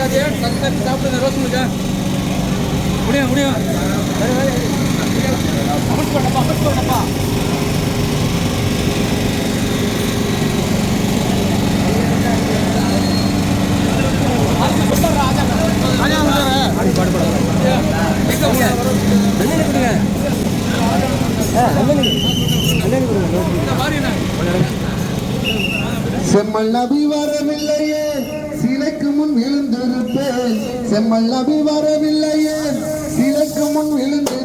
இருக்காது சத்தாக்கி சாப்பிடுங்க ரோஸ் முடிக்க முடியும் முடியும் அமௌண்ட் பண்ணப்பா அமௌண்ட் பண்ணப்பா செம்மல் நபி வரவில்லையே இருப்பேன். செம்மல் நபி வரவில்லையே. சிலைக்கு முன் விழுந்து